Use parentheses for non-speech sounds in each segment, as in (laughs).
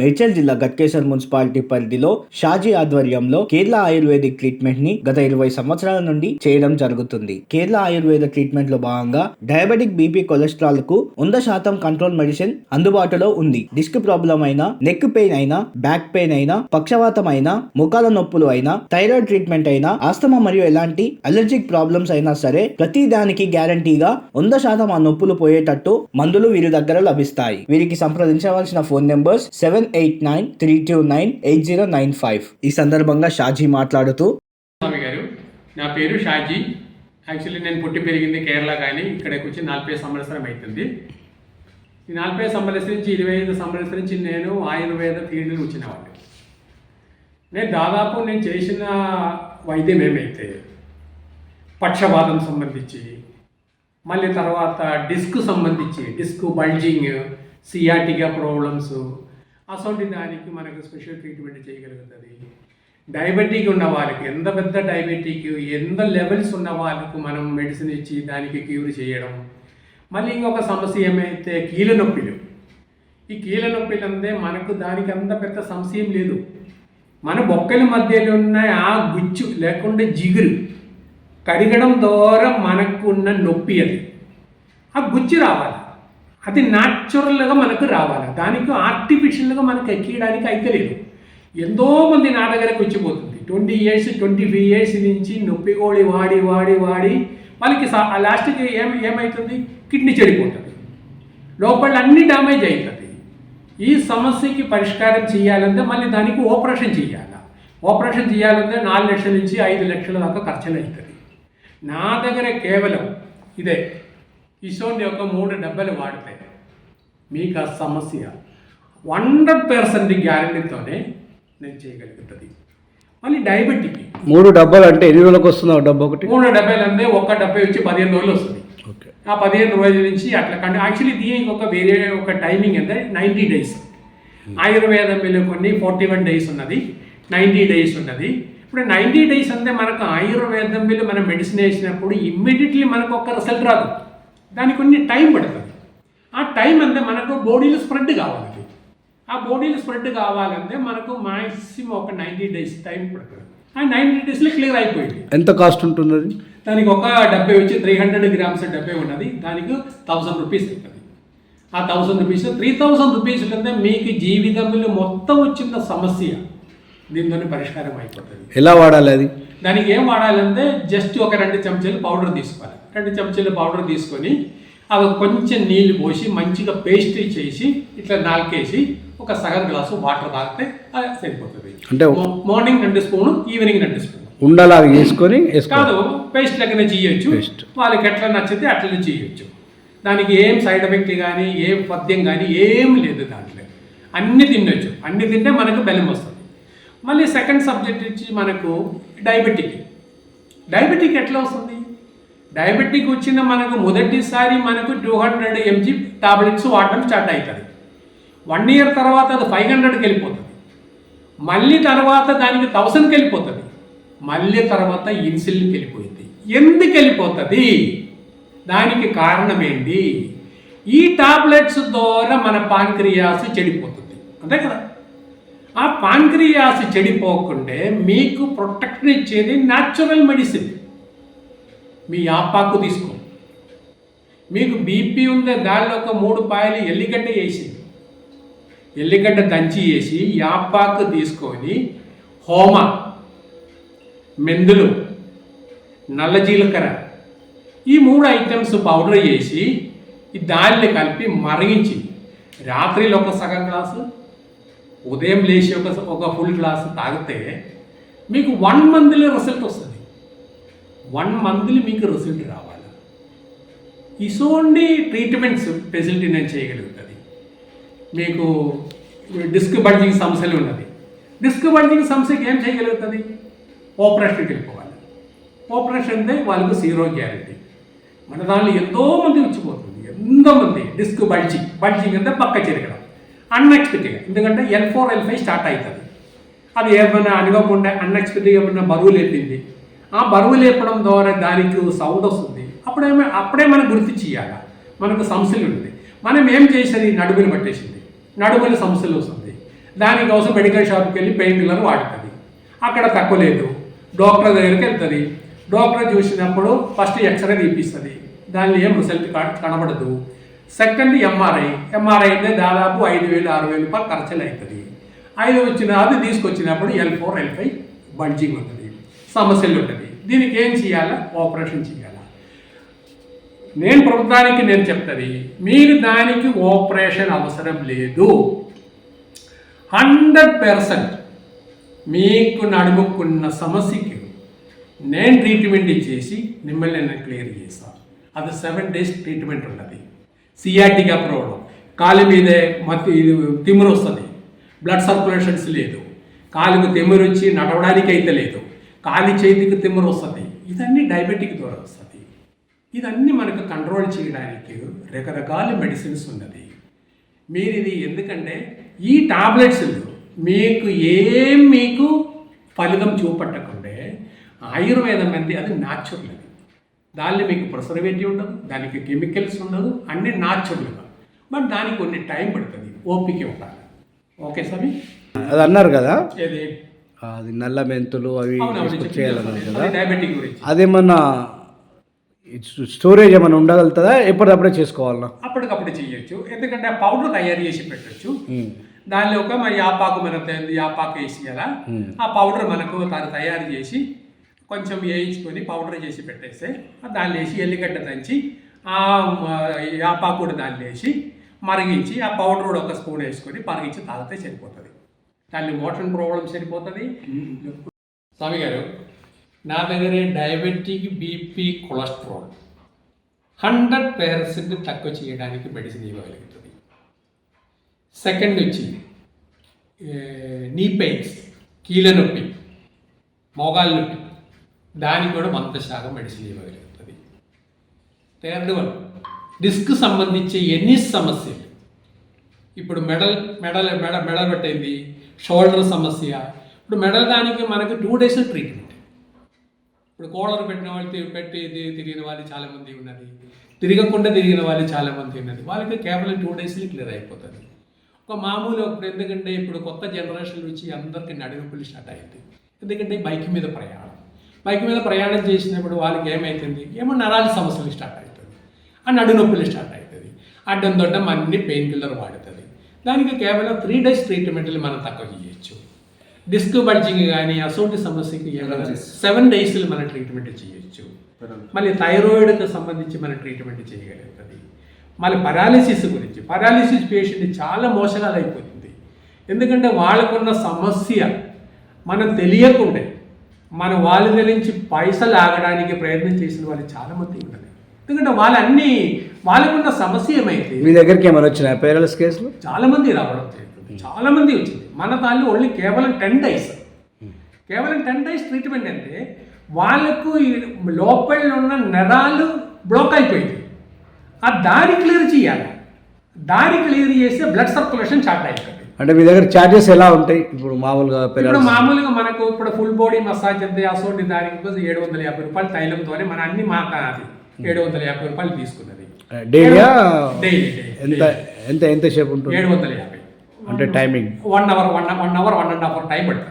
మేడ్చల్ జిల్లా గట్కేశ్వర్ మున్సిపాలిటీ పరిధిలో షాజీ ఆధ్వర్యంలో కేరళ ఆయుర్వేదిక్ ట్రీట్మెంట్ని గత ఇరవై సంవత్సరాల నుండి చేయడం జరుగుతుంది. కేరళ ఆయుర్వేద ట్రీట్మెంట్లో భాగంగా డయాబెటిక్ బీపీ కొలెస్ట్రాల్కు వంద శాతం కంట్రోల్ మెడిసిన్ అందుబాటులో ఉంది. డిస్క్ ప్రాబ్లం అయినా నెక్ పెయిన్ అయినా బ్యాక్ పెయిన్ అయినా పక్షవాతం అయినా ముఖాల నొప్పులు అయినా థైరాయిడ్ ట్రీట్మెంట్ అయినా ఆస్తమా మరియు ఎలాంటి అలర్జిక్ ప్రాబ్లమ్స్ అయినా సరే ప్రతి దానికి గ్యారంటీగా వంద శాతం ఆ నొప్పులు పోయేటట్టు మందులు వీరి దగ్గర లభిస్తాయి. వీరికి సంప్రదించవలసిన phone numbers seven eight nine three two nine eight zero nine five ఈ సందర్భంగా షాజీ మాట్లాడుతూ స్వామి గారు నా పేరు షాజీ. యాక్చువల్లీ నేను పుట్టి పెరిగింది కేరళ కానీ ఇక్కడికి వచ్చి నలభై సంవత్సరం అవుతుంది ఈ నలభై సంవత్సరం నుంచి ఇరవై ఐదు సంవత్సరం నుంచి నేను ఆయుర్వేద ఫీల్డ్లో వచ్చినవాడిని. నేను దాదాపు నేను చేసిన వైద్యం ఏమైతే పక్షవాతం సంబంధించి మళ్ళీ తర్వాత డిస్క్ సంబంధించి డిస్క్ బల్జింగ్ సియాటిగా ప్రాబ్లమ్స్ అసొంటి దానికి మనకు స్పెషల్ ట్రీట్మెంట్ చేయగలుగుతుంది. డయాబెటిక్ ఉన్న వాళ్ళకి ఎంత పెద్ద డయాబెటిక్ ఎంత లెవెల్స్ ఉన్న వాళ్ళకు మనం మెడిసిన్ ఇచ్చి దానికి క్యూర్ చేయడం. మళ్ళీ ఇంకొక సమస్య ఏమైతే కీళ్ళ నొప్పిలు. ఈ కీళ్ళ నొప్పిలు అందే మనకు దానికి అంత పెద్ద సమస్య ఏం లేదు. మన బొక్కల మధ్యలో ఉన్న ఆ గుచ్చు లేకుంటే జిగురు కరిగడం ద్వారా మనకు ఉన్న నొప్పి అది. ఆ గుజ్జు రావాలి. అది న్యాచురల్గా మనకు రావాలి? దానికి ఆర్టిఫిషియల్గా మనకు ఎక్కియడానికి అయితే లేదు. ఎంతోమంది నా దగ్గరకు వచ్చిపోతుంది. Twenty years twenty five years నుంచి నొప్పి కోడి వాడి వాడి వాడి వాళ్ళకి సా- ఆ లాస్ట్కి ఏం ఏమవుతుంది కిడ్నీ చెడిపోతుంది. లోపల అన్ని డ్యామేజ్ అవుతుంది ఈ సమస్యకి పరిష్కారం చేయాలంటే మళ్ళీ దానికి ఆపరేషన్ చేయాలి? ఆపరేషన్ చేయాలంటే నాలుగు లక్షల నుంచి ఐదు లక్షల దాకా ఖర్చులు అవుతుంది నా దగ్గర కేవలం ఇదే. ఇసోంటి యొక్క మూడు డబ్బలు వాడితే మీకు ఆ సమస్య హండ్రెడ్ పర్సెంట్ గ్యారంటీతోనే నేను చేయగలుగుతుంది. మళ్ళీ డయాబెటిక్. మూడు డబ్బాలు అంటే ఎన్ని రోజులకు వస్తుంది డబ్బా ఒకటి? మూడు డెబ్బైలు అంటే ఒక్క డెబ్బై వచ్చి పదిహేను రోజులు వస్తుంది. ఆ పదిహేను రోజుల నుంచి అట్లా కంటే యాక్చువల్లీ దీనికి ఒక వేరే ఒక టైమింగ్ అంటే నైంటీ డేస్. ఆయుర్వేదంలో కొన్ని ఫార్టీ వన్ డేస్ ఉన్నది నైంటీ డేస్ ఉన్నది. ఇప్పుడు నైంటీ డేస్ అంటే మనకు ఆయుర్వేదం మీద మనం మెడిసిన్ వేసినప్పుడు ఇమ్మీడియట్లీ మనకు ఒక రిజల్ట్ రాదు. దానికి కొన్ని టైం పడుతుంది. ఆ టైం అంటే మనకు బాడీలో స్ప్రెడ్ కావాలి. ఆ బాడీలో స్ప్రెడ్ కావాలంటే మనకు మాక్సిమం ఒక నైంటీ డేస్ టైం పడుతుంది. ఆ నైంటీ డేస్లో క్లియర్ అయిపోయింది. ఎంత కాస్ట్ ఉంటుంది దానికి ఒక డబ్బే వచ్చి త్రీ హండ్రెడ్ గ్రామ్స్ డబ్బే ఉన్నది. దానికి థౌసండ్ రూపీస్ అవుతుంది ఆ thousand rupees three thousand rupees అంటే మీకు జీవితంలో మొత్తం వచ్చిన సమస్య దీంతో పరిష్కారం అయిపోతుంది. ఎలా వాడాలి అది? దానికి ఏం వాడాలంటే జస్ట్ ఒక రెండు చెంచాలు పౌడర్ తీసుకోవాలి. రెండు చెంచాలు పౌడర్ తీసుకొని అవి కొంచెం నీళ్ళు పోసి మంచిగా పేస్ట్ చేసి ఇట్లా నాలుకేసి ఒక సగం గ్లాసు వాటర్ తాగితే అది సరిపోతుంది. అంటే మార్నింగ్ రెండు స్పూను ఈవినింగ్ రెండు స్పూను. ఉండలాగా వేసుకొని వేసుకోవాలి. కాదు పేస్ట్ లెక్కనే చేయొచ్చు. వాళ్ళకి ఎట్లా నచ్చితే అట్లనే చేయొచ్చు. దానికి ఏం సైడ్ ఎఫెక్ట్ కానీ ఏం పద్యం కానీ ఏం లేదు దాంట్లో. అన్ని తినొచ్చు. అన్ని తింటే మనకు బెల్లం వస్తుంది. మళ్ళీ సెకండ్ సబ్జెక్ట్ ఇచ్చి మనకు డయాబెటిక్ డయాబెటిక్ ఎట్లా వస్తుంది? డయాబెటిక్ వచ్చిన మనకు మొదటిసారి మనకు టూ హండ్రెడ్ ఎంజీ టాబ్లెట్స్ వాడడం స్టార్ట్ అవుతుంది వన్ ఇయర్ తర్వాత అది ఫైవ్ హండ్రెడ్కి వెళ్ళిపోతుంది. మళ్ళీ తర్వాత దానికి థౌసండ్కి వెళ్ళిపోతుంది. మళ్ళీ తర్వాత ఇన్సులిన్కి వెళ్ళిపోయింది. ఎందుకు వెళ్ళిపోతుంది? దానికి కారణం ఏంటి? ఈ టాబ్లెట్స్ ద్వారా మన పాన్క్రియాస్ చెడిపోతుంది. అంతే కదా? ఆ పాన్క్రియాస్ చెడిపోకుంటే మీకు ప్రొటెక్షన్ ఇచ్చేది న్యాచురల్ మెడిసిన్ మీ ఆపాకు తీసుకో. మీకు బీపీ ఉందే దానిలో ఒక మూడు పాయలు ఎల్లిగడ్డ వేసి ఎల్లిగడ్డ దంచి వేసి యాపాకు తీసుకొని హోమ మెందులు నల్ల జీలకర్ర ఈ మూడు ఐటమ్స్ పౌడర్ చేసి ఈ దానిని కలిపి మరిగించి రాత్రిలో ఒక సగం గ్లాసు ఉదయం లేచి ఒక ఒక ఫుల్ గ్లాస్ తాగితే మీకు వన్ మంత్లో రిజల్ట్ వస్తుంది. వన్ మంత్లీ మీకు రిజల్ట్ రావాలి. ఇసోండి ట్రీట్మెంట్స్ ఫెసిలిటీ నేను చేయగలుగుతుంది. మీకు డిస్క్ బడ్జింగ్ సమస్యలు ఉన్నది. డిస్క్ బడ్జింగ్ సమస్యకి ఏం చేయగలుగుతుంది? ఆపరేషన్కి వెళ్ళిపోవాలి. ఆపరేషన్ అంటే వాళ్ళకు జీరో గ్యారంటీ మన దానిలో ఎంతోమంది వచ్చిపోతుంది. డిస్క్ బడ్జింగ్ బడ్జింగ్ అంటే పక్క చెరగడం. అన్ఎక్స్పెక్టెడ్గా ఎందుకంటే L four L five start అవుతుంది అది ఏమైనా అనుకోకుండా అన్ఎక్స్పెక్టెడ్గా ఏమైనా బరువు లేపింది. ఆ బరువు లేపడం ద్వారా దానికి సౌండ్ వస్తుంది. అప్పుడేమో అప్పుడే మనం గుర్తు ఇవ్వాలి మనకు సమస్యలు ఉంది. మనం ఏం చేసేది? నడుములు పట్టేసింది. నడుముల సమస్యలు వస్తుంది. దానికోసం మెడికల్ షాప్కి వెళ్ళి పెయిన్ కిల్లర్ వాడుతుంది. అక్కడ తక్కువ లేదు. డాక్టర్ దగ్గరికి వెళ్తుంది. డాక్టర్ చూసినప్పుడు ఫస్ట్ ఎక్స్రే తీపిస్తుంది. దానిలో ఏం రిజల్ట్ కనబడదు. సెకండ్ ఎంఆర్ఐ ఎంఆర్ఐ అంటే దాదాపు ఐదు వేలు ఆరు వేలు రూపాయలు ఖర్చులు అవుతుంది ఐదు వచ్చిన అది తీసుకొచ్చినప్పుడు L four L five bulging ఉంటుంది సమస్యలు ఉంటుంది. దీనికి ఏం చేయాలా? ఆపరేషన్ చేయాలా. నేను ప్రభుత్వానికి నేను చెప్తుంది మీరు దానికి ఆపరేషన్ అవసరం లేదు. హండ్రెడ్ పర్సెంట్ మీకు నడుముకున్న సమస్యకి నేను ట్రీట్మెంట్ ఇచ్చేసి మిమ్మల్ని నేను క్లియర్ చేస్తాను అది సెవెన్ డేస్ ట్రీట్మెంట్ ఉన్నది సిఆర్టీగా రావడం కాలు మీదే మత్ ఇది తిమ్మిరి వస్తుంది. బ్లడ్ సర్క్యులేషన్స్ లేదు. కాలుకు తిమ్మిరి వచ్చి నడవడానికి అయితే లేదు. కాలి చేతికి తిమ్మిరి వస్తుంది. ఇదన్నీ డయాబెటిక్ ద్వారా వస్తుంది. ఇదన్నీ మనకు కంట్రోల్ చేయడానికి రకరకాల మెడిసిన్స్ ఉన్నది. మీరు ఇది ఎందుకంటే ఈ టాబ్లెట్స్ మీకు ఏం మీకు ఫలితం చూపట్టకుండే ఆయుర్వేదం అనేది అది న్యాచురల్ అది. దానిలో మీకు ప్రిసర్వేటివ్ ఉండదు దానికి కెమికల్స్ ఉండదు అన్ని న్యాచురల్ బట్ దానికి కొన్ని టైం పడుతుంది ఓపిక ఉండాలి. ఓకే సవి అది అన్నారు కదా? అది నల్ల మెంతులు అవి చేయాలన్నారు. కదా? డయాబెటిక్ గురించి. అదేమన్నా స్టోరేజ్ ఏమైనా ఉండగలుగుతుందా? ఎప్పటికప్పుడే చేసుకోవాలన్నా? అప్పటికప్పుడు చేయొచ్చు. ఎందుకంటే ఆ పౌడర్ తయారు చేసి పెట్టొచ్చు. దానిలో ఒక మరి యాపాకు మనకు తెలియదు, యాపాకు వేసి కదా? ఆ పౌడర్ మనకు తను తయారు చేసి కొంచెం వేయించుకొని పౌడర్ చేసి పెట్టేస్తే దాన్ని వేసి ఎల్లిగడ్డ దంచి ఆ యాపాకుడు యాపాకు కూడా దాన్ని వేసి మరిగించి ఆ పౌడర్ కూడా ఒక స్పూన్ వేసుకొని మరిగించి తాగితే సరిపోతుంది. దాన్ని మోషన్ ప్రాబ్లం సరిపోతుంది. స్వామి గారు నా దగ్గర diabetic BP cholesterol hundred percent తక్కువ చేయడానికి మెడిసిన్ ఇవ్వగలుగుతుంది. సెకండ్ వచ్చి నీ పెయిన్స్ కీళ్ళ నొప్పి మోగాల నొప్పి. దానికి కూడా మంత శాఖ మెడిసిన్ ఇవ్వగలుగుతుంది. థర్డ్ వన్ డిస్క్ సంబంధించి ఎన్ని సమస్యలు? ఇప్పుడు మెడల్ మెడల్ మెడ మెడల్ పెట్టింది షోల్డర్ సమస్య. ఇప్పుడు మెడల్ దానికి మనకు టూ డేస్ ట్రీట్మెంట్ ఇప్పుడు కోలర్ పెట్టిన వాళ్ళు పెట్టేది పెట్టి తిరిగిన వాళ్ళు చాలామంది ఉన్నది. తిరగకుండా తిరిగిన వాళ్ళు చాలామంది ఉన్నది. వాళ్ళకి కేవలం టూ డేస్లో క్లియర్ అయిపోతుంది. ఒక మామూలు ఇప్పుడు ఎందుకంటే ఇప్పుడు కొత్త జనరేషన్ నుంచి అందరికీ నడుపులు స్టార్ట్ అయింది. ఎందుకంటే బైక్ మీద ప్రయాణం. బైక్ మీద ప్రయాణం చేసినప్పుడు వాళ్ళకి ఏమవుతుంది ఏమో నరాల సమస్యలు స్టార్ట్ అవుతుంది. ఆ నడు నొప్పులు స్టార్ట్ అవుతుంది. అడ్డం దొడ్డం అన్ని పెయిన్ కిల్లర్ వాడుతుంది. దానికి కేవలం త్రీ డేస్ ట్రీట్మెంట్లు మనం తక్కువ చేయొచ్చు. డిస్క్ బల్జింగ్ కానీ అసోంటి సమస్యకి సెవెన్ డేస్లో మనం ట్రీట్మెంట్ చేయొచ్చు. మళ్ళీ థైరాయిడ్కి సంబంధించి మనం ట్రీట్మెంట్ చేయగలుగుతుంది. మళ్ళీ పరాలిసిస్ గురించి. పరాలిసిస్ పేషెంట్ చాలా మోసగాలు అయిపోతుంది ఎందుకంటే వాళ్ళకున్న సమస్య మనం తెలియకుండే మన వాళ్ళ నుంచి పైసలు ఆగడానికి ప్రయత్నం చేసిన వాళ్ళు చాలా మంది ఉన్నారు. ఎందుకంటే వాళ్ళన్నీ వాళ్ళకున్న సమస్య ఏమైతే మీ దగ్గరికి ఏమైనా వచ్చినాయి పేరల్స్ కేసులు? చాలా మంది రావడం జరుగుతుంది చాలా మంది వచ్చింది. మన దానిలో ఓన్లీ కేవలం టెన్ డేస్ కేవలం టెన్ డేస్ ట్రీట్మెంట్ అంటే వాళ్ళకు లోపల ఉన్న నరాలు బ్లాక్ అయిపోయింది. ఆ దారి క్లియర్ చేయాలి. దారి క్లియర్ చేస్తే బ్లడ్ సర్క్యులేషన్ స్టార్ట్ అయిపోతుంది అంటే మీ దగ్గర ఛార్జెస్ ఎలా ఉంటాయి? ఇప్పుడు మామూలుగా ఇప్పుడు మామూలుగా మనకు ఇప్పుడు ఫుల్ బాడీ మసాజ్ అంతే అసోంటి దానికి ఏడు వందల యాభై రూపాయలు తైలంతోనే మన అన్ని మాక అది. ఏడు వందల యాభై రూపాయలు తీసుకున్నది. డైలీయా డైలీ ఎంత ఎంత ఎంత సేపు ఉంటుంది? ఏడు వందల యాభై. అంటే timing one hour one one hour one and half hour time పడుతుంది.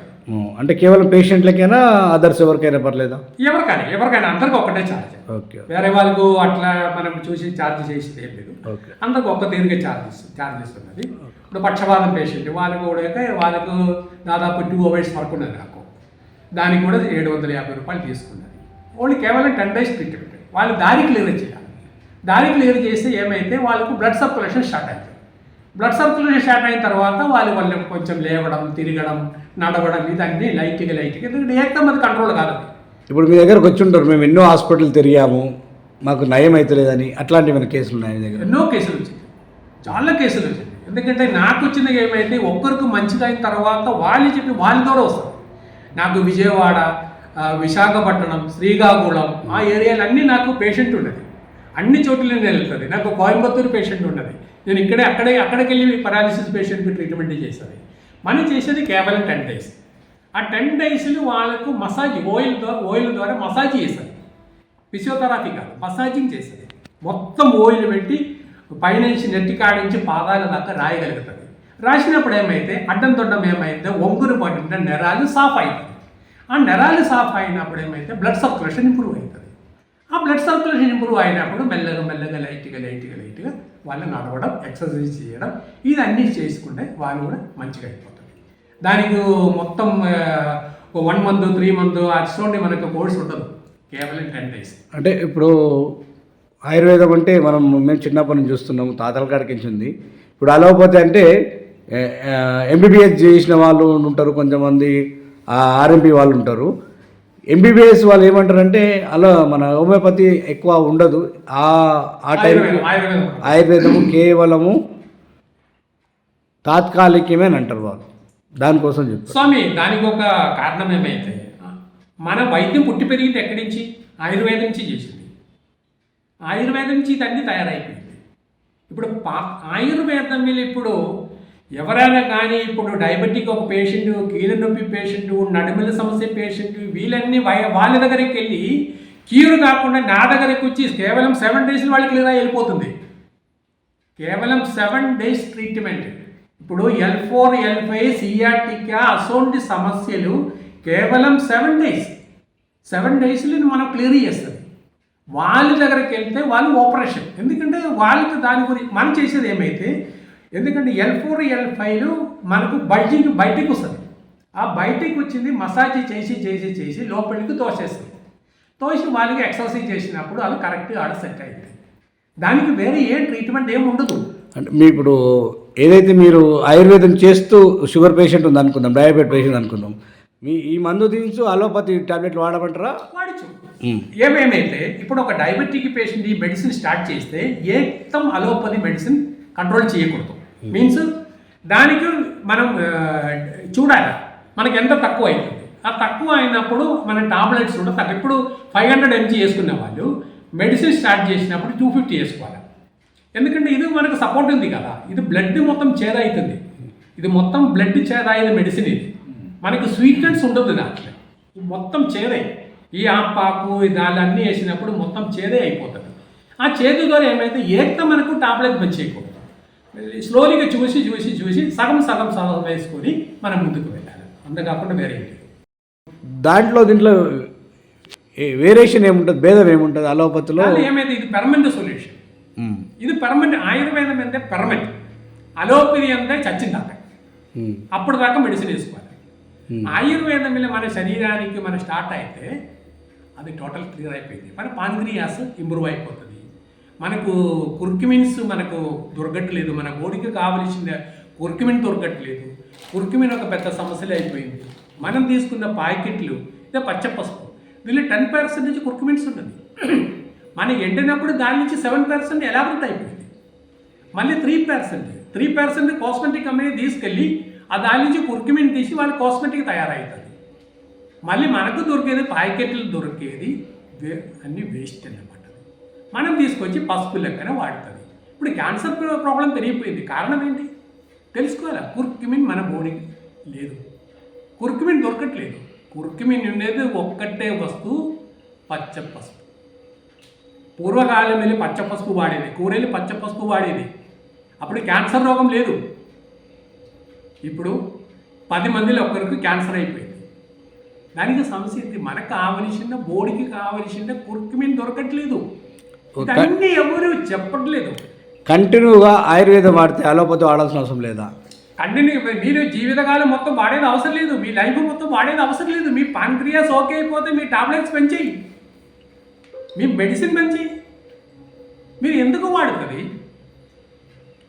అంటే కేవలం పేషెంట్లకైనా అదర్స్ ఎవరికైనా పర్లేదా? ఎవరికైనా ఎవరికైనా అందరికి ఒకటే ఛార్జ్ ఓకే వేరే వాళ్ళకు అట్లా మనం చూసి ఛార్జ్ చేసేది లేదు. అందరికి ఒక్క తీరుగా ఛార్జెస్ ఛార్జెస్ ఉన్నది. ఇప్పుడు పక్షపాతం పేషెంట్ వాళ్ళకు కూడా అయితే వాళ్ళకు దాదాపు టూ అవర్స్ వరకు ఉన్నది నాకు. దానికి కూడా ఏడు వందల యాభై రూపాయలు తీసుకున్నది. ఓన్లీ కేవలం టెన్ డేస్ ట్రీట్మెంట్ వాళ్ళు దారి క్లియర్ చేయాలి. దారి క్లియర్ చేస్తే ఏమైతే వాళ్ళకు బ్లడ్ సర్క్యులేషన్ స్టార్ట్ అవుతుంది. బ్లడ్ సర్క్యులేషన్ స్టార్ట్ అయిన తర్వాత వాళ్ళు వాళ్ళు కొంచెం లేవడం తిరగడం నడవడం ఇదన్నీ లైట్గా లైట్గా ఎందుకంటే ఏకదం అది కంట్రోల్ కాదు. ఇప్పుడు మీ దగ్గరకు వచ్చి ఉంటారు మేము ఎన్నో హాస్పిటల్ తిరిగాము మాకు నయం అవుతలేదని అట్లాంటివి మన కేసులు ఉన్నాయి మీ దగ్గర? ఎన్నో కేసులు వచ్చింది. చాలా కేసులు వచ్చింది. ఎందుకంటే నాకు వచ్చినది ఏమైంది? ఒక్కరికి మంచిగా అయిన తర్వాత వాళ్ళు చెప్పి వాళ్ళు కూడా వస్తారు. నాకు విజయవాడ విశాఖపట్నం శ్రీకాకుళం ఆ ఏరియాలన్నీ నాకు పేషెంట్ ఉన్నది అన్ని చోట్ల నేను వెళ్తుంది నాకు కోయంబత్తూరు పేషెంట్ ఉన్నది నేను ఇక్కడే అక్కడే అక్కడికి వెళ్ళి పరాలిసిస్ పేషెంట్కి ట్రీట్మెంట్ చేసేది. మనం చేసేది కేవలం టెన్ డేస్ ఆ టెన్ డేస్లో వాళ్ళకు మసాజ్ ఆయిల్ ద్వారా ఆయిల్ ద్వారా మసాజ్ చేశారు ఫిజియోథెరపీ కాదు మసాజింగ్ చేసేది. మొత్తం ఓయిల్ పెట్టి పైనుంచి నెట్టి కాడ నుంచి పాదాల దాకా రాయగలుగుతుంది. రాసినప్పుడు ఏమైతే అడ్డం తొడ్డం ఏమైతే ఒంగురు పడిన నెరాలు సాఫ్ అవుతుంది ఆ నెరాలు సాఫ్ అయినప్పుడు ఏమైతే బ్లడ్ సర్క్యులేషన్ ఇంప్రూవ్ అవుతుంది. ఆ బ్లడ్ సర్క్యులేషన్ ఇంప్రూవ్ అయినప్పుడు మెల్లగా మెల్లగా లైట్గా లైట్గా లైట్గా వాళ్ళు నడవడం ఎక్సర్సైజ్ చేయడం ఇదన్నీ చేసుకుంటే వాళ్ళు కూడా మంచిగా అయిపోతుంది దానికి మొత్తం వన్ మంత్ త్రీ మంత్ అటువంటి మనకు కోర్స్ ఉంటుంది కేవలం టెన్ డేస్. అంటే ఇప్పుడు ఆయుర్వేదం అంటే మనం మేము చిన్నప్పటి నుంచి చూస్తున్నాము తాతల కాడికి ఉంది. ఇప్పుడు అలోపతి అంటే ఎంబీబీఎస్ చేసిన వాళ్ళు ఉంటారు కొంతమంది ఆర్ఎంపీ వాళ్ళు ఉంటారు. ఎంబీబీఎస్ వాళ్ళు ఏమంటారంటే అలా మన హోమియోపతి ఎక్కువ ఉండదు. ఆ ఆ టైం ఆయుర్వేదం ఆయుర్వేదం. ఆయుర్వేదము కేవలము తాత్కాలికమే అని అంటారు వాళ్ళు. దానికోసం చెప్తారు. స్వామి దానికి ఒక కారణం ఏమైతే మన వైద్యం పుట్టి పెరిగింది ఎక్కడి నుంచి? ఆయుర్వేదం నుంచి చేసింది. ఆయుర్వేదం నుంచి ఇదన్నీ తయారైపోయింది. ఇప్పుడు పా ఆయుర్వేదం మీద ఇప్పుడు ఎవరైనా కానీ ఇప్పుడు డయాబెటిక్ ఒక పేషెంట్ కీళ్ళ నొప్పి పేషెంట్ నడుముల సమస్య పేషెంట్ వీళ్ళన్నీ వై- వాళ్ళ దగ్గరికి వెళ్ళి క్యూర్ కాకుండా నా దగ్గరికి వచ్చి కేవలం సెవెన్ డేస్ వాళ్ళకి లేదా వెళ్ళిపోతుంది. కేవలం సెవెన్ డేస్ ట్రీట్మెంట్. ఇప్పుడు ఎల్ ఫోర్ ఎల్ ఫైవ్ సిఆర్టీకా అసోంటి సమస్యలు కేవలం సెవెన్ డేస్. సెవెన్ డేస్లో మనం క్లియర్ చేస్తుంది వాళ్ళ దగ్గరికి వెళ్తే వాళ్ళు ఆపరేషన్ ఎందుకంటే వాళ్ళకి దాని గురించి మనం చేసేది ఏమైతే ఎందుకంటే ఎల్ ఫోర్ ఎల్ ఫైవ్ మనకు బయటికి బయటికి వస్తుంది. ఆ బయటికి వచ్చింది మసాజ్ చేసి చేసి చేసి లోపలికి తోసేస్తుంది. తోసి వాళ్ళకి ఎక్సర్సైజ్ చేసినప్పుడు అది కరెక్ట్గా ఆడ సెట్ అయింది దానికి వేరే ఏ ట్రీట్మెంట్ ఏమి ఉండదు. అంటే మీ ఇప్పుడు ఏదైతే మీరు ఆయుర్వేదం చేస్తూ షుగర్ పేషెంట్ ఉంది అనుకుందాం డయాబెట్ పేషెంట్ అనుకుందాం మీ ఈ మందు దించు అలోపతి టాబ్లెట్లు వాడమంటారా? వాడచ్చు. ఏమేమైతే ఇప్పుడు ఒక డయాబెటిక్ పేషెంట్ ఈ మెడిసిన్ స్టార్ట్ చేస్తే ఏకం అలోపతి మెడిసిన్ కంట్రోల్ చేయకూడదు. మీన్స్ దానికి మనం చూడాలి. మనకి ఎంత తక్కువ అవుతుంది ఆ తక్కువ అయినప్పుడు మన టాబ్లెట్స్ కూడా తక్కువ ఇప్పుడు ఫైవ్ హండ్రెడ్ ఎంజీ వేసుకునే వాళ్ళు మెడిసిన్ స్టార్ట్ చేసినప్పుడు టూ ఫిఫ్టీ వేసుకోవాలి. ఎందుకంటే ఇది మనకు సపోర్ట్ ఉంది కదా. ఇది బ్లడ్ మొత్తం చేదవుతుంది. ఇది మొత్తం బ్లడ్ చేదాయిన మెడిసిన్ ఇది. మనకు స్వీట్నెస్ ఉండదు దాంట్లో. మొత్తం చేదే. ఈ ఆపాకు దాని అన్నీ వేసినప్పుడు మొత్తం చేదే అయిపోతుంది. ఆ చేదు ద్వారా ఏమైతే ఏకత మనకు టాబ్లెట్ పనిచేయకూడదు స్లోలీగా చూసి చూసి చూసి సగం సగం సగం వేసుకొని మనం ముందుకు వెళ్ళాలి. అంతకాకుండా వేరే. దాంట్లో దీంట్లో వేరియేషన్ ఏముంటుంది భేదం ఏముంటుంది అలోపతిలో? ఏమైతే ఇది పెర్మనెంట్ సొల్యూషన్ ఇది పెర్మనెంట్ ఆయుర్వేదం అంటే పెర్మనెంట్ అలోపతి అంటే చచ్చిందాక ఉమ్, అప్పుడు దాకా మెడిసిన్ వేసుకోవాలి. ఆయుర్వేదం మన శరీరానికి మన స్టార్ట్ అయితే అది టోటల్ క్లియర్ అయిపోయింది. మన పాన్క్రియాస్ ఇంప్రూవ్ అయిపోతుంది. మనకు కుర్కిమిన్స్ మనకు దొరకట్లేదు. మన బాడీకి కావలసిన కుర్కిమిన్ దొరకట్లేదు. కుర్కిమిన్ ఒక పెద్ద సమస్యలే అయిపోయింది. మనం తీసుకున్న ప్యాకెట్లు ఇదే పచ్చ పసుపు దీనిలో టెన్ పర్సెంట్ నుంచి కుర్కిమిన్స్ ఉన్నది. మనం ఎండినప్పుడు దాని నుంచి సెవెన్ పర్సెంట్ ఎలాబరేట్ అయిపోయింది. మళ్ళీ three percent three percent cosmetic company తీసుకెళ్ళి ఆ దాని నుంచి కుర్కిమిన్ తీసి వాళ్ళు కాస్మెటిక్ తయారవుతుంది మళ్ళీ మనకు దొరికేది ప్యాకెట్లు దొరికేది వే- అన్నీ వేస్ట్ అనమాట మనం తీసుకొచ్చి పసుపు లెక్కన వాడుతుంది. ఇప్పుడు క్యాన్సర్ ప్రాబ్లం పెరిగిపోయింది. కారణం ఏంటి? తెలుసుకోవాలా? కుర్కిమిన్ మన బాడీకి లేదు. కుర్కిమిన్ దొరకట్లేదు. కుర్కిమిన్ ఉండేది ఒక్కటే వస్తువు పచ్చ పసుపు. పూర్వకాలం వెళ్ళి పచ్చ పసుపు వాడేది. కూరెళ్ళి పచ్చ పసుపు వాడేది. అప్పుడు క్యాన్సర్ రోగం లేదు. ఇప్పుడు పది మందిలో ఒక్కరికి క్యాన్సర్ అయిపోయింది. దానికి సమస్య ఏంటి మనకు కావలసిన బోడికి కావలసిన కుర్కిమిన్ దొరకట్లేదు. ఇదన్నీ ఎవరు చెప్పట్లేదు. కంటిన్యూగా ఆయుర్వేదం వాడితే అలోపతి వాడాల్సిన అవసరం లేదా? కంటిన్యూ మీరు జీవితకాలం మొత్తం వాడేది అవసరం లేదు మీ లైఫ్ మొత్తం వాడేది అవసరం లేదు మీ పాన్క్రియాస్ ఓకే అయిపోతే మీ టాబ్లెట్స్ పెంచేయి మీ మెడిసిన్ పెంచేయి మీరు ఎందుకు వాడుతుంది?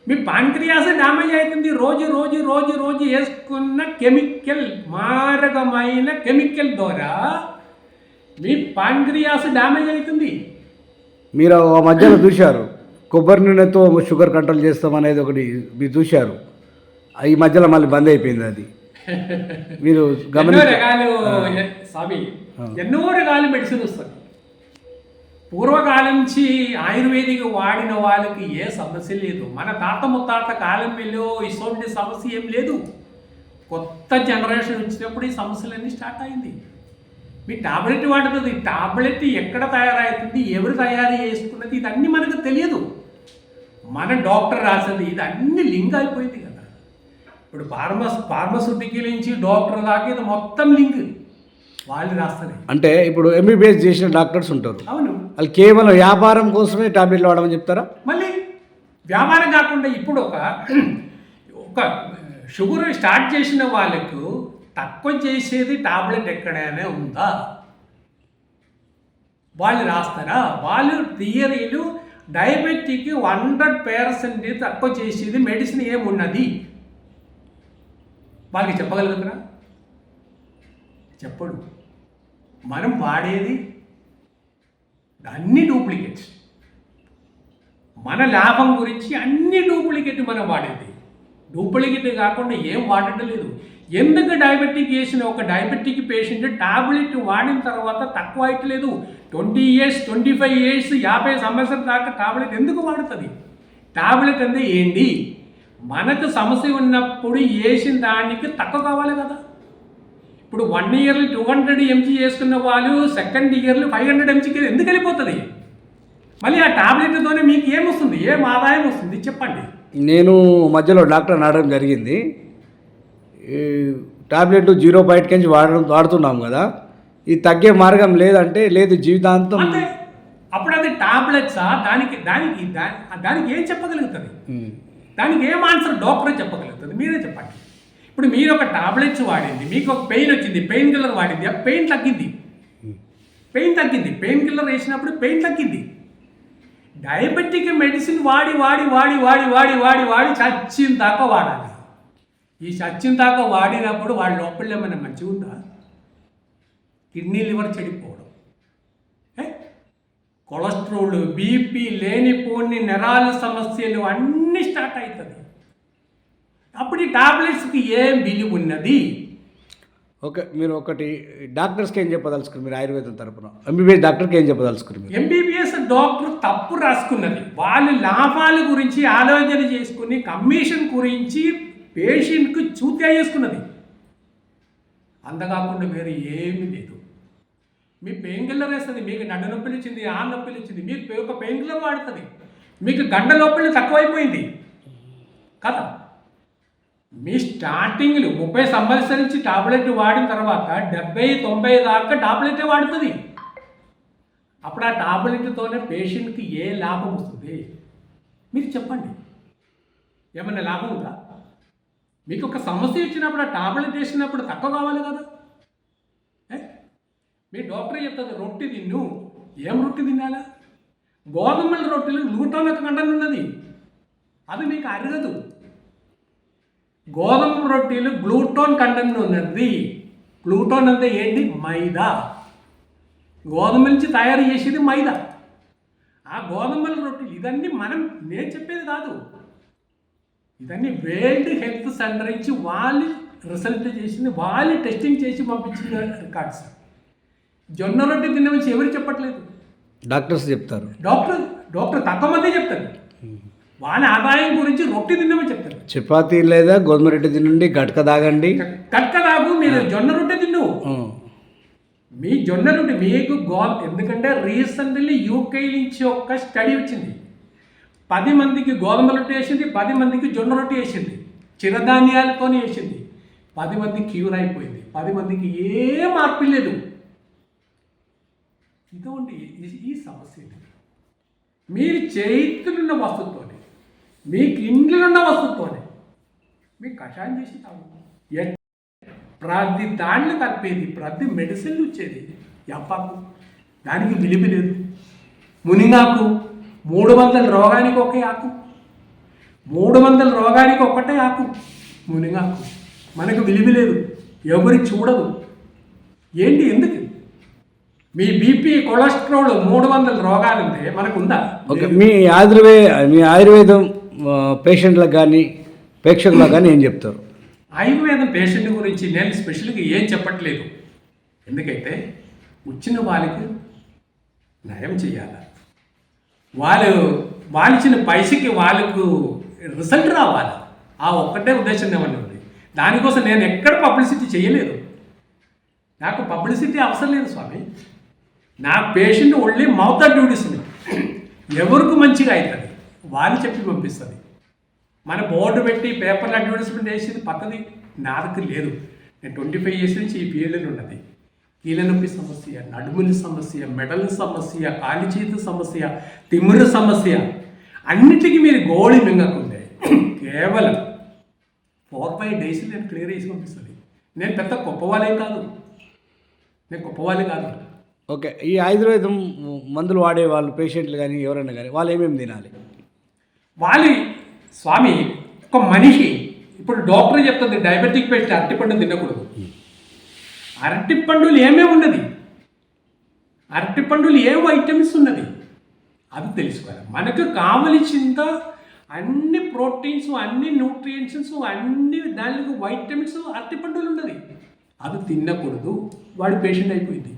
మీ పాన్క్రియాస్ డ్యామేజ్ అవుతుంది. రోజు రోజు రోజు రోజు వేసుకున్న కెమికల్ మారకమైన కెమికల్ ద్వారా మీ పాన్క్రియాస్ డ్యామేజ్ అవుతుంది. మీరు ఆ మధ్యలో చూశారు. కొబ్బరి నూనెతో షుగర్ కంట్రోల్ చేస్తాం అనేది ఒకటి మీరు చూశారు. ఈ మధ్యలో మళ్ళీ బంద్ అయిపోయింది అది. మీరు ఎన్నో గమని రకాలు స్వామి ఎన్నో రకాల మెడిసిన్ వస్తుంది. పూర్వకాలం నుంచి ఆయుర్వేదిక్ వాడిన వాళ్ళకి ఏ సమస్య లేదు. మన తాత ముత్తాత కాలం వెళ్ళో ఇటువంటి సమస్య ఏం లేదు. కొత్త జనరేషన్ వచ్చినప్పుడు ఈ సమస్యలన్నీ స్టార్ట్ అయింది. మీ టాబ్లెట్ వాడుతుంది. టాబ్లెట్ ఎక్కడ తయారవుతుంది? ఎవరు తయారు చేసుకున్నది? ఇదన్నీ మనకు తెలియదు. మన డాక్టర్ రాసింది. ఇది అన్ని లింక్ అయిపోయింది కదా. ఇప్పుడు ఫార్మస్ ఫార్మస్యూటికల్ నుంచి డాక్టర్ దాకా ఇది మొత్తం లింక్. వాళ్ళు రాస్తారు. అంటే ఇప్పుడు ఎంబీబీఎస్ చేసిన డాక్టర్స్ ఉంటారు. అవును. వాళ్ళు కేవలం వ్యాపారం కోసమే టాబ్లెట్లు వాడమని చెప్తారా? మళ్ళీ వ్యాపారం కాకుండా ఇప్పుడు ఒక ఒక షుగర్ స్టార్ట్ చేసిన వాళ్ళకు తక్కువ చేసేది టాబ్లెట్ ఎక్కడైనా ఉందా? వాళ్ళు రాస్తారా? వాళ్ళు థియరీలు డయాబెటిక్ హండ్రెడ్ పర్సెంట్ తక్కువ చేసేది మెడిసిన్ ఏమున్నది వాళ్ళకి చెప్పగలుగుతారా? చెప్పడు. మనం వాడేది అన్ని డూప్లికేట్స్ మన లాభం గురించి అన్ని డూప్లికేట్ మనం వాడేది. డూప్లికేట్ కాకుండా ఏం వాడటం లేదు. ఎందుకు డయాబెటిక్ చేసిన ఒక డయాబెటిక్ పేషెంట్ టాబ్లెట్ వాడిన తర్వాత తక్కువ అయ్యట్లేదు twenty years twenty five years యాభై సంవత్సరం దాకా టాబ్లెట్ ఎందుకు వాడుతుంది? టాబ్లెట్ అంటే ఏంటి? మనకు సమస్య ఉన్నప్పుడు వేసిన దానికి తక్కువ కావాలి కదా. ఇప్పుడు వన్ ఇయర్లు టూ హండ్రెడ్ ఎంజీ చేసుకున్న వాళ్ళు సెకండ్ ఇయర్లు ఫైవ్ హండ్రెడ్ ఎంజీకి ఎందుకు వెళ్ళిపోతుంది? మళ్ళీ ఆ టాబ్లెట్తోనే మీకు ఏమొస్తుంది ఏం ఆదాయం వస్తుంది? చెప్పండి. నేను మధ్యలో డాక్టర్ అడగడం జరిగింది. ఈ టాబ్లెట్ జీరో పాయింట్ నుంచి వాడడం వాడుతున్నాం కదా. ఇది తగ్గే మార్గం లేదంటే లేదు జీవితాంతం అంటే అప్పుడు అది టాబ్లెట్సా దానికి దానికి దానికి ఏం చెప్పగలుగుతుంది. దానికి ఏం ఆన్సర్ డాక్టరే చెప్పగలుగుతుంది? మీరే చెప్పండి. ఇప్పుడు మీరు ఒక టాబ్లెట్స్ వాడింది మీకు ఒక పెయిన్ వచ్చింది పెయిన్ కిల్లర్ వాడింది ఆ పెయిన్ తగ్గింది. పెయిన్ తగ్గింది పెయిన్ కిల్లర్ వేసినప్పుడు పెయిన్ తగ్గింది. డయాబెటిక్ మెడిసిన్ వాడి వాడి వాడి వాడి వాడి వాడి వాడి చచ్చిన దాకా వాడాలి. ఈ చచ్చిన దాకా వాడినప్పుడు వాడి లోపల ఏమైనా మంచిగా ఉందా? కిడ్నీ లివర్ చెడిపోవడం. ఏ? కొలెస్ట్రాల్ బీపీ లేనిపోని నెరాల సమస్యలు అన్నీ స్టార్ట్ అవుతుంది. అప్పుడు ఈ టాబ్లెట్స్కి ఏం విలువ ఉన్నది? ఓకే మీరు ఒకటి డాక్టర్స్కి ఏం చెప్పదలుచుకున్నారు? మీరు ఆయుర్వేదం తరపున. ఎంబీబీఎస్ డాక్టర్కి ఏం చెప్పదలుచుకున్నారు మీరు? ఎంబీబీఎస్ డాక్టర్ తప్పు రాసుకున్నది. వాళ్ళు లాభాల గురించి ఆలోచన చేసుకుని కమిషన్ గురించి పేషెంట్కు చూత్యా చేసుకున్నది. అంతకాకుండా వేరే ఏమీ లేదు. మీ పెయిన్ కిల్లర్ వేస్తుంది మీకు నడ్డ నొప్పులు ఇచ్చింది ఆ నొప్పులు ఇచ్చింది మీరు ఒక పెయిన్ కిల్లర్ వాడుతుంది. మీకు గంట నొప్పులు తక్కువైపోయింది. కదా? మీ స్టార్టింగ్లు ముప్పై సంవత్సరాల నుంచి టాబ్లెట్ వాడిన తర్వాత డెబ్బై తొంభై దాకా టాబ్లెటే వాడుతుంది. అప్పుడు ఆ టాబ్లెట్తోనే పేషెంట్కి ఏ లాభం వస్తుంది? మీరు చెప్పండి. ఏమైనా లాభం ఉందా? మీకు ఒక సమస్య ఇచ్చినప్పుడు ఆ టాబ్లెట్ వేసినప్పుడు తక్కువ కావాలి కదా? ఏ? మీ డాక్టర్ చెప్తుంది రొట్టె తిన్ను. ఏం రొట్టె తినాలా? గోధుమల రొట్టెలు నూట ఒక కంటెంట్ ఉన్నది. అది మీకు అరగదు. గోధుమ రొట్టెలు గ్లూటోన్ కంటెంట్ ఉన్నది గ్లూటోన్ అంటే ఏంటి? మైదా. గోధుమ నుంచి తయారు చేసేది మైదా. ఆ గోధుమల రొట్టెలు ఇదన్నీ మనం నేను చెప్పేది కాదు. ఇదన్నీ వరల్డ్ హెల్త్ సెంటర్ నుంచి వాళ్ళు రిసల్ట్ చేసింది వాళ్ళు టెస్టింగ్ చేసి పంపించిన రికార్డ్స్ జొన్న రొట్టె తినమని ఎవరు చెప్పట్లేదు? డాక్టర్స్ చెప్తారు. డాక్టర్ డాక్టర్ తక్కువ మందే చెప్తారు. వాళ్ళ ఆదాయం గురించి రొట్టె తినమని చెప్తారు. చపాతీ లేదా గోధుమ రొట్టె తినండి గట్క తాగండి. కట్క రాగు మీరు జొన్న రొట్టె తిన్ను. మీ జొన్న రొట్టె మీకు గో ఎందుకంటే రీసెంట్లీ యూకే నుంచి ఒక స్టడీ వచ్చింది. పది మందికి గోధుమ రొట్టె వేసింది పది మందికి జొన్న రొట్టె వేసింది. చిరధాన్యాలతో వేసింది. పది మంది క్యూర్ అయిపోయింది. పది మందికి ఏ మార్పు లేదు. ఇటువంటి ఈ- సమస్య ఇది. మీరు చేతులున్న వస్తువుతోనే మీకు ఇండ్లున్న వస్తువుతోనే మీకు కషాయం చేసి తాగు ప్రతి దాంట్లో కలిపేది ప్రతి మెడిసిన్లు వచ్చేది ఎప్పాకు దానికి విలువ లేదు. మునిగాకు మూడు వందల రోగానికి ఒకే ఆకు. మూడు వందల రోగానికి ఒకటే ఆకు మునిగాకు. మనకు విలువ లేదు. ఎవరి చూడదు. ఏంటి ఎందుకు? మీ బీపీ కొలెస్ట్రాల్ మూడు వందల రోగాలు ఉంటే మనకు ఉందా ఓకే మీ ఆయుర్వే మీ ఆయుర్వేదం పేషెంట్లకు కానీ ప్రేక్షకులకు కానీ ఏం చెప్తారు? ఆయుర్వేదం పేషెంట్ గురించి నేను స్పెషల్గా ఏం చెప్పట్లేదు. ఎందుకైతే వచ్చిన వాళ్ళకి నయం చేయాలి? వాళ్ళు వాళ్ళిచ్చిన పైసకి వాళ్ళకు రిజల్ట్ రావాలి? ఆ ఒక్కటే ఉద్దేశం ఏమన్నా ఉంది. దానికోసం నేను ఎక్కడ పబ్లిసిటీ చేయలేదు. నాకు పబ్లిసిటీ అవసరం లేదు స్వామి. నా పేషెంట్ ఓన్లీ మౌత్ డ్యూటీస్ ఎవరికి మంచిగా అవుతుంది? వాళ్ళు చెప్పి పంపిస్తుంది. మన బోర్డు పెట్టి పేపర్లు అడ్వర్టైజ్మెంట్ వేసేది పద్ధతి నాకు లేదు. నేను ట్వంటీ ఫైవ్ ఇయర్స్ నుంచి ఈ ఫీల్డ్లో ఉన్నది. కీళ్ళ నొప్పి సమస్య నడుముల సమస్య మెడల సమస్య కాలి చేతి సమస్య తిమ్ముర సమస్య అన్నిటికీ మీరు గోళి మింగకుండే. కేవలం ఫోర్ ఫైవ్ డేస్ నేను క్లియర్ చేసి పంపిస్తుంది. నేను పెద్ద గొప్పవాళ్ళేం కాదు. నేను గొప్పవాళ్ళే కాదు. ఓకే ఈ ఆయుర్వేదం మందులు వాడే వాళ్ళు పేషెంట్లు కానీ ఎవరైనా కానీ వాళ్ళు ఏమేమి తినాలి? వాలి స్వామి ఒక మనిషి ఇప్పుడు డాక్టర్ చెప్తుంది డయాబెటిక్ పేషెంట్ అరటిపండు తినకూడదు. అరటిపండులు ఏమేమి ఉన్నది? అరటిపండులు ఏ వైటమిన్స్ ఉన్నది? అది తెలుసుకోవాలి. మనకు కావలసింత అన్ని ప్రోటీన్స్ అన్ని న్యూట్రియంట్స్ అన్ని దానికి వైటమిన్స్ అరటిపండులు ఉన్నది. అది తినకూడదు వాడు పేషెంట్ అయిపోయింది.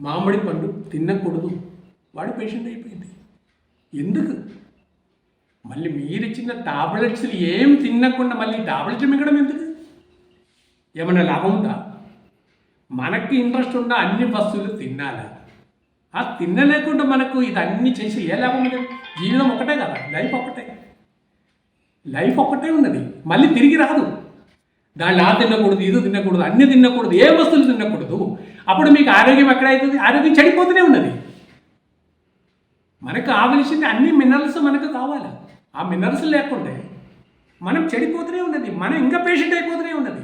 మామిడి పండు తినకూడదు వాడు పేషెంట్ అయిపోయింది. ఎందుకు? మళ్ళీ మీరు ఇచ్చిన టాబ్లెట్స్ ఏం తినకుండా మళ్ళీ టాబ్లెట్స్ మింగడం ఎందుకు? ఏమన్నా లాభం ఉందా? మనకి ఇంట్రెస్ట్ ఉన్న అన్ని వస్తువులు తినాలి. ఆ తినలేకుండా మనకు ఇదన్నీ చేసి ఏ లాభం లేదు. జీవితం ఒకటే కదా లైఫ్ ఒకటే లైఫ్ ఒకటే ఉన్నది. మళ్ళీ తిరిగి రాదు. దాన్ని ఆ తినకూడదు ఇది తినకూడదు అన్ని తినకూడదు ఏ వస్తువులు తినకూడదు. అప్పుడు మీకు ఆరోగ్యం ఎక్కడైతుంది? ఆరోగ్యం చెడిపోతూనే ఉన్నది. మనకు కావలసింది అన్ని మినరల్స్ మనకు కావాలి. ఆ మినరల్స్ లేకుంటే మనం చెడిపోతూనే ఉన్నది మనం ఇంకా పేషెంట్ అయిపోతూనే ఉన్నది.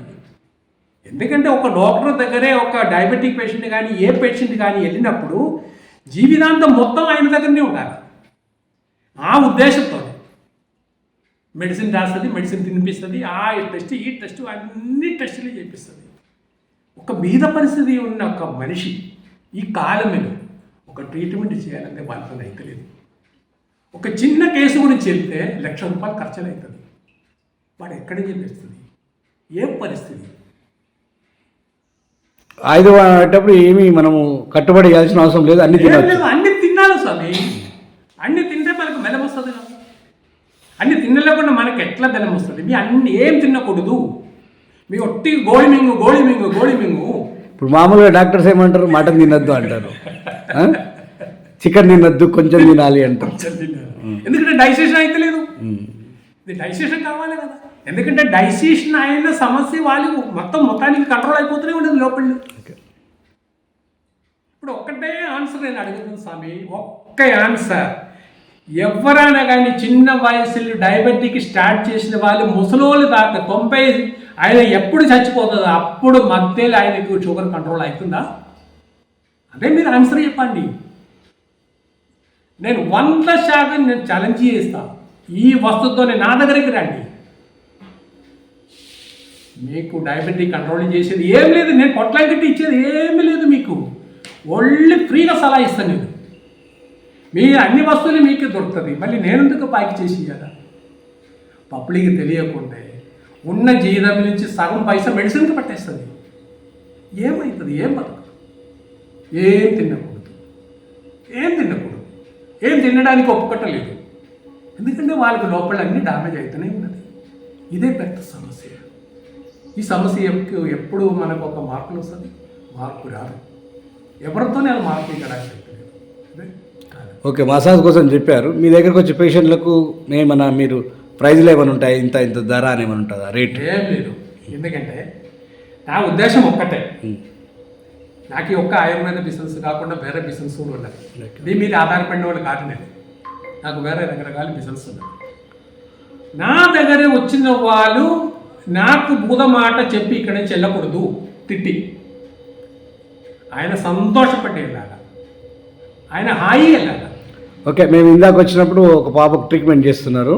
ఎందుకంటే ఒక డాక్టర్ దగ్గరే ఒక డయాబెటిక్ పేషెంట్ కానీ ఏ పేషెంట్ కానీ వెళ్ళినప్పుడు జీవితాంతం మొత్తం ఆయన దగ్గరనే ఉండాలి. ఆ ఉద్దేశంతో మెడిసిన్ రాస్తుంది మెడిసిన్ తినిపిస్తుంది ఆ టెస్ట్ ఈ టెస్ట్ అన్ని టెస్టులు చేపిస్తుంది. ఒక మీద పరిస్థితి ఉన్న ఒక మనిషి ఈ కాలమేలో ఒక ట్రీట్మెంట్ చేయాలంటే వాళ్ళతో అయితలేదు ఒక చిన్న కేసు గురించి వెళ్తే లక్ష రూపాయలు ఖర్చులు అవుతుంది వాడు ఎక్కడి నుంచి తెస్తుంది? ఏ పరిస్థితి? ఆయుధం వాడేటప్పుడు ఏమీ మనము కట్టుబడి చేయాల్సిన అవసరం లేదు అన్ని లేదు అన్ని తినాలి స్వామి. అన్ని తింటే మనకు బలం వస్తుంది. కదా అన్ని తినలేకుండా మనకు ఎట్లా బలం వస్తుంది? మీ అన్ని ఏం తినకూడదు. మీ ఒట్టి గోళి మింగు గోళి మింగు గోళి మింగు. ఇప్పుడు మామూలుగా డాక్టర్స్ ఏమంటారు? మటన్ తినద్దు అంటారు? చికెన్ తినద్దు కొంచెం తినాలి అంటారు. ఎందుకంటే డైజెషన్ అయితే లేదు. ఇది డైజెషన్ కావాలి కదా. ఎందుకంటే డైజెషన్ అయిన సమస్య వాళ్ళు మొత్తం మొత్తానికి కంట్రోల్ అయిపోతూనే ఉండదు లోపల. ఇప్పుడు ఒక్కటే ఆన్సర్ నేను అడుగుతుంది స్వామి. ఒక్క ఆన్సర్ ఎవరైనా కానీ చిన్న వయసులో డయాబెటిక్ స్టార్ట్ చేసిన వాళ్ళు ముసలోళ్ళు దాకా తొంభై ఆయన ఎప్పుడు చచ్చిపోతుందో అప్పుడు మధ్యలో ఆయనకు షుగర్ కంట్రోల్ అవుతుందా? అదే మీరు ఆన్సర్ చెప్పండి. నేను వంద శాతం నేను ఛాలెంజ్ చేస్తాను ఈ వస్తువుతోనే నా దగ్గరికి రండి. మీకు డయాబెటిక్ కంట్రోల్ చేసేది ఏం లేదు నేను పొట్లం కట్టి ఇచ్చేది ఏమీ లేదు మీకు. ఓన్లీ ఫ్రీగా సలహా ఇస్తాను నేను. మీ అన్ని వస్తువులు మీకు దొరుకుతుంది మళ్ళీ నేను ఎందుకు పాకి చేసి కదా పబ్లిక్ తెలియకుంటే ఉన్న జీతం నుంచి సగం పైసా మెడిసిన్కి పట్టేస్తుంది. ఏమవుతుంది ఏం బతకదు? ఏం తినకూడదు? ఏం తినకూడదు? ఏం తినడానికి ఒప్పుకోవట్లేదు ఎందుకంటే వాళ్ళకి లోపల అన్ని డామేజ్ అవుతూనే ఉన్నది. ఇదే పెద్ద సమస్య. ఈ సమస్య ఎప్పుడు మనకు ఒక మార్పులు వస్తుంది మార్పు రాదు. ఎవరితో నేను మార్పు ఇవ్వడానికి. ఓకే మసాజ్ కోసం చెప్పారు. మీ దగ్గరకు వచ్చే పేషెంట్లకు ఏమన్నా మీరు ప్రైజ్లు ఏమైనా ఉంటాయి? ఇంత ఇంత ధర అని ఏమైనా ఉంటుందా? రేట్? ఏం లేదు. ఎందుకంటే నా ఉద్దేశం ఒక్కటే. నాకు ఈ ఒక్క ఆయుర్వేద బిజినెస్ కాకుండా వేరే బిజినెస్ కూడా ఉన్నది దీని మీద ఆధారపడిన వాళ్ళు కాదు నేను నాకు వేరే రకరకాల బిజినెస్ ఉన్నది నా దగ్గర వచ్చిన వాళ్ళు నాకు బూద మాట చెప్పి ఇక్కడ నుంచి వెళ్ళకూడదు తిట్టి. ఆయన సంతోషపడి వెళ్ళాలి. ఆయన హాయి వెళ్ళాలి. ఓకే మేము ఇందాక వచ్చినప్పుడు ఒక పాపకు ట్రీట్మెంట్ చేస్తున్నారు.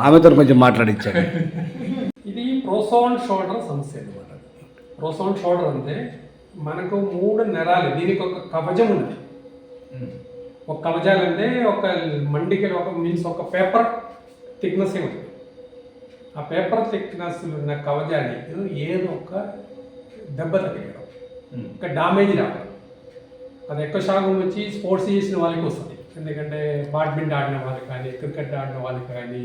ఆమెతో కొంచెం మాట్లాడించాను (laughs) ఇది ప్రోసోన్ షోల్డర్ సమస్య అనమాట ప్రోసోన్ షోల్డర్ అంటే మనకు మూడు నెరాలు దీనికి ఒక కవచం ఉన్నది. ఒక కవచాలు అంటే ఒక మండికి ఒక మీన్స్ ఒక పేపర్ థిక్నెస్ ఉంటుంది. ఆ పేపర్ థిక్నెస్ ఉన్న కవచానికి ఏదో ఒక దెబ్బ తగ్గడం ఒక డామేజ్ రావడం. అది ఎక్కువ శాతం వచ్చి స్పోర్ట్స్ చేసిన వాళ్ళకి వస్తుంది. ఎందుకంటే బ్యాడ్మింటన్ ఆడిన వాళ్ళకి కానీ క్రికెట్ ఆడిన వాళ్ళకి కానీ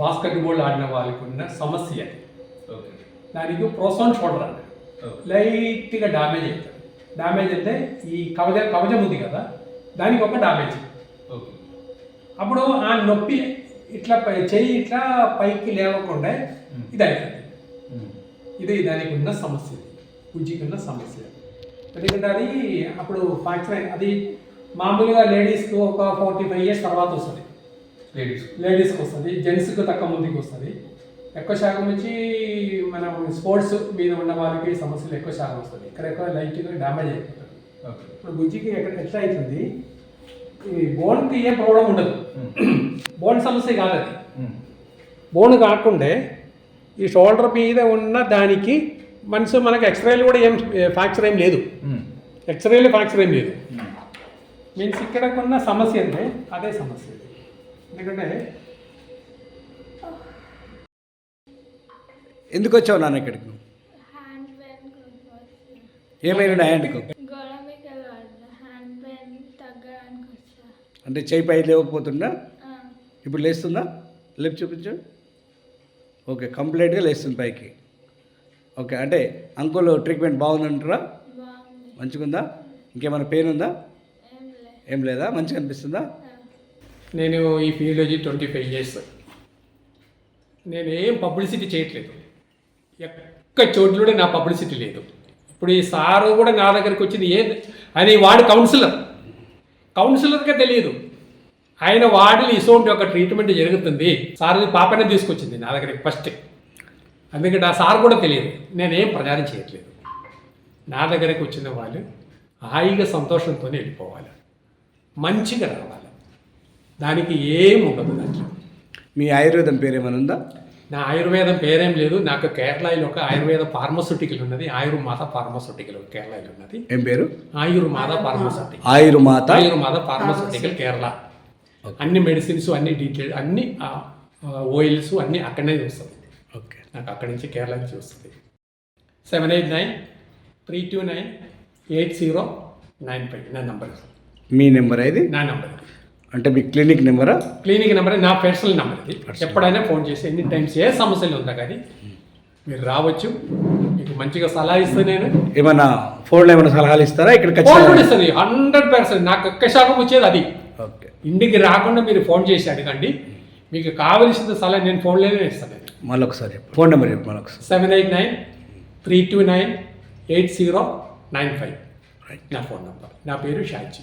బాస్కెట్ బాల్ ఆడిన వాళ్ళకి ఉన్న సమస్య దానికి ప్రోసోన్ షోల్డర్ అంటారు లైట్గా డామేజ్ అవుతుంది డామేజ్ అంటే ఈ కవచ కవచం ఉంది కదా దానికి ఒక డామేజ్. అప్పుడు ఆ నొప్పి ఇట్లా పై చెయ్యి ఇట్లా పైకి లేవకుండా ఇది అవుతుంది ఇది దానికి ఉన్న సమస్య. గుజ్జికి ఉన్న సమస్య. ఎందుకంటే అది అప్పుడు ఫ్రాక్చర్ అది మామూలుగా లేడీస్కి ఒక ఫార్టీ ఫైవ్ ఇయర్స్ తర్వాత వస్తుంది. లేడీస్ లేడీస్కి వస్తుంది జెంట్స్కి తక్కువ మందికి వస్తుంది. ఎక్కువ శాతం వచ్చి మనం స్పోర్ట్స్ మీద ఉన్న వాళ్ళకి సమస్యలు ఎక్కువ శాతం వస్తుంది ఇక్కడ ఎక్కువ లైట్గా డ్యామేజ్ అయిపోతుంది ఇప్పుడు గుజ్జికి ఎక్కడ ఎట్లా అవుతుంది? ఈ బోన్కి ఏ ప్రాబ్లం ఉండదు. బోన్ సమస్య కాదు అది. బోన్ కాకుండా ఈ షోల్డర్ మీద ఉన్న దానికి మనసు మనకి ఎక్స్రేలు కూడా ఏం ఫ్రాక్చర్ ఏం లేదు. ఎక్స్రేలు ఫ్రాక్చర్ ఏం లేదు. మీన్స్ ఇక్కడ ఉన్న సమస్య అంటే అదే సమస్య. ఎందుకంటే ఎందుకు వచ్చావు నాన్న ఇక్కడికి? ఏమైనా హ్యాండ్కు? అంటే చేయి పై లేవకపోతుందా? ఇప్పుడు లేస్తుందా? లేపు చూపించు. ఓకే కంప్లీట్గా లేస్తుంది పైకి. ఓకే అంటే అంకుల్ ట్రీట్మెంట్ బాగుందంటారా? బాగుంది. మంచిగుందా? ఇంకేమైనా పెయిన్ ఉందా? ఏం లేదు. ఏం లేదా? మంచిగా అనిపిస్తుందా? నేను ఈ ఫీల్డ్ వచ్చి ట్వంటీ ఫైవ్ ఇయర్స్. నేను ఏం పబ్లిసిటీ చేయట్లేదు. ఎక్క చోట్ల నా పబ్లిసిటీ లేదు. ఇప్పుడు ఈ సారు కూడా నా దగ్గరికి వచ్చింది ఏ? అని వాడు కౌన్సిలర్. కౌన్సిలర్గా తెలియదు ఆయన వాడిని ఇసోంటి ఒక ట్రీట్మెంట్ జరుగుతుంది. సార్ పాపనే తీసుకొచ్చింది నా దగ్గరికి ఫస్ట్. అందుకే ఆ సార్ కూడా తెలియదు. నేనేం ప్రచారం చేయట్లేదు. నా దగ్గరికి వచ్చిన వాళ్ళు హాయిగా సంతోషంతో వెళ్ళిపోవాలి. మంచిగా రావాలి. దానికి ఏం ఉండదు దాంట్లో. మీ ఆయుర్వేదం పేరు ఏమైనా ఉందా? నా ఆయుర్వేదం పేరేం లేదు నాకు కేరళలో ఒక ఆయుర్వేద ఫార్మస్యూటికల్ ఉన్నది ఆయుర్మాత ఫార్మస్యూటికల్ కేరళలో ఉన్నది. ఏం పేరు? ఆయుర్మాత ఫార్మస్యూటికల్ ఆయుర్మాత? ఆయుర్మాత ఫార్మస్యూటికల్ కేరళ. అన్ని మెడిసిన్స్ అన్ని డీటెయిల్ అన్ని ఆయిల్స్ అన్ని అక్కడనే వస్తుంది ఓకే నాకు అక్కడి నుంచి కేరళ నుంచి వస్తుంది. Seven eight nine three two nine eight zero nine five నా నంబర్. మీ నెంబర్ ఇది నా నంబర్. అంటే మీ క్లినిక్ నెంబరా? క్లినిక్ నెంబర్ నా పర్సనల్ నెంబర్ ఇది. ఎప్పుడైనా ఫోన్ చేసి ఎన్ని టైమ్స్ ఏ సమస్యలు ఉందా కానీ మీరు రావచ్చు. మీకు మంచిగా సలహా ఇస్తాను నేను. ఏమైనా ఫోన్లో ఏమైనా సలహాలు ఇస్తారా? ఇక్కడ ఫోన్ ఇస్తుంది హండ్రెడ్ పర్సెంట్. నాకు ఒక్క శాఖం వచ్చేది అది. ఓకే. ఇంటికి రాకుండా మీరు ఫోన్ చేసి అడగండి. మీకు కావలసిన సలహా నేను ఫోన్లోనే ఇస్తాను. మళ్ళీ ఒకసారి చెప్పు. ఫోన్ నెంబర్ చెప్పు మళ్ళీ ఒకసారి seven eight nine three two nine eight zero nine five. నా ఫోన్ నంబర్. నా పేరు షాజీ